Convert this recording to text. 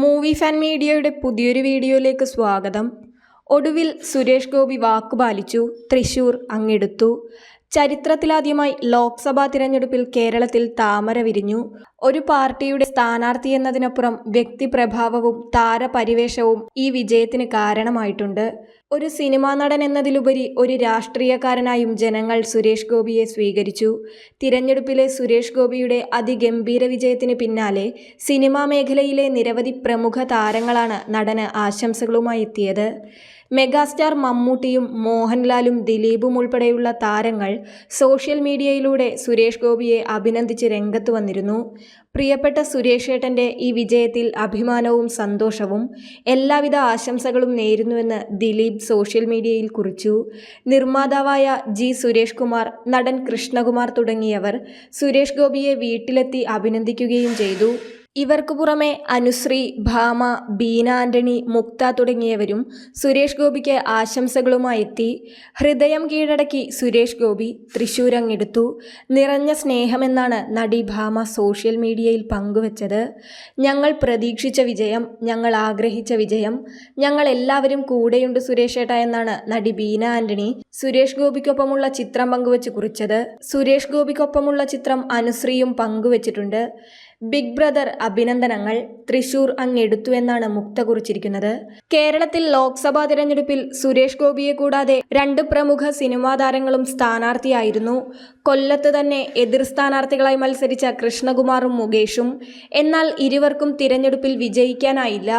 Movie fan മീഡിയയുടെ പുതിയൊരു വീഡിയോയിലേക്ക് സ്വാഗതം. ഒടുവിൽ സുരേഷ് ഗോപി വാക്കുപാലിച്ചു തൃശൂർ അങ്ങെടുത്തു. ചരിത്രത്തിലാദ്യമായി ലോക്സഭാ തിരഞ്ഞെടുപ്പിൽ കേരളത്തിൽ താമര വിരിഞ്ഞു. ഒരു പാർട്ടിയുടെ സ്ഥാനാർത്ഥി എന്നതിനപ്പുറം വ്യക്തിപ്രഭാവവും താരപരിവേഷവും ഈ വിജയത്തിന് കാരണമായിട്ടുണ്ട്. ഒരു സിനിമാ നടൻ എന്നതിലുപരി ഒരു രാഷ്ട്രീയക്കാരനായും ജനങ്ങൾ സുരേഷ് ഗോപിയെ സ്വീകരിച്ചു. തിരഞ്ഞെടുപ്പിലെ സുരേഷ് ഗോപിയുടെ അതിഗംഭീര വിജയത്തിന് പിന്നാലെ സിനിമാ മേഖലയിലെ നിരവധി പ്രമുഖ താരങ്ങളാണ് നടന് ആശംസകളുമായി എത്തിയത്. മെഗാസ്റ്റാർ മമ്മൂട്ടിയും മോഹൻലാലും ദിലീപും ഉൾപ്പെടെയുള്ള താരങ്ങൾ സോഷ്യൽ മീഡിയയിലൂടെ സുരേഷ് ഗോപിയെ അഭിനന്ദിച്ച് രംഗത്ത് വന്നിരുന്നു. പ്രിയപ്പെട്ട സുരേഷ് ഏട്ടന്റെ ഈ വിജയത്തിൽ അഭിമാനവും സന്തോഷവും എല്ലാവിധ ആശംസകളും നേരുന്നുവെന്ന് ദിലീപ് സോഷ്യൽ മീഡിയയിൽ കുറിച്ചു. നിർമ്മാതാവായ ജി സുരേഷ് കുമാർ നടൻ കൃഷ്ണകുമാർ തുടങ്ങിയവർ സുരേഷ് ഗോപിയെ വീട്ടിലെത്തി അഭിനന്ദിക്കുകയും ചെയ്തു. ഇവർക്ക് പുറമെ അനുശ്രീ ഭാമ ബീന ആന്റണി മുക്ത തുടങ്ങിയവരും സുരേഷ് ഗോപിക്ക് ആശംസകളുമായി എത്തി. ഹൃദയം കീഴടക്കി സുരേഷ് ഗോപി തൃശൂരങ്ങെടുത്തു നിറഞ്ഞ സ്നേഹമെന്നാണ് നടി ഭാമ സോഷ്യൽ മീഡിയയിൽ പങ്കുവച്ചത്. ഞങ്ങൾ പ്രതീക്ഷിച്ച വിജയം ഞങ്ങൾ ആഗ്രഹിച്ച വിജയം ഞങ്ങൾ എല്ലാവരും കൂടെയുണ്ട് സുരേഷ് ഏട്ട എന്നാണ് നടി ബീന ആന്റണി സുരേഷ് ഗോപിക്കൊപ്പമുള്ള ചിത്രം പങ്കുവച്ച് കുറിച്ചത്. സുരേഷ് ഗോപിക്കൊപ്പമുള്ള ചിത്രം അനുശ്രീയും പങ്കുവച്ചിട്ടുണ്ട്. ബിഗ് ബ്രദർ അഭിനന്ദനങ്ങൾ തൃശൂർ അങ്ങെടുത്തു എന്നാണ് മുക്ത കുറിച്ചിരിക്കുന്നത്. കേരളത്തിൽ ലോക്സഭാ തിരഞ്ഞെടുപ്പിൽ സുരേഷ് ഗോപിയെ കൂടാതെ രണ്ട് പ്രമുഖ സിനിമാ താരങ്ങളും സ്ഥാനാർത്ഥിയായിരുന്നു. കൊല്ലത്ത് തന്നെ എതിർ സ്ഥാനാർത്ഥികളായി മത്സരിച്ച കൃഷ്ണകുമാറും മുകേഷും. എന്നാൽ ഇരുവർക്കും തിരഞ്ഞെടുപ്പിൽ വിജയിക്കാനായില്ല.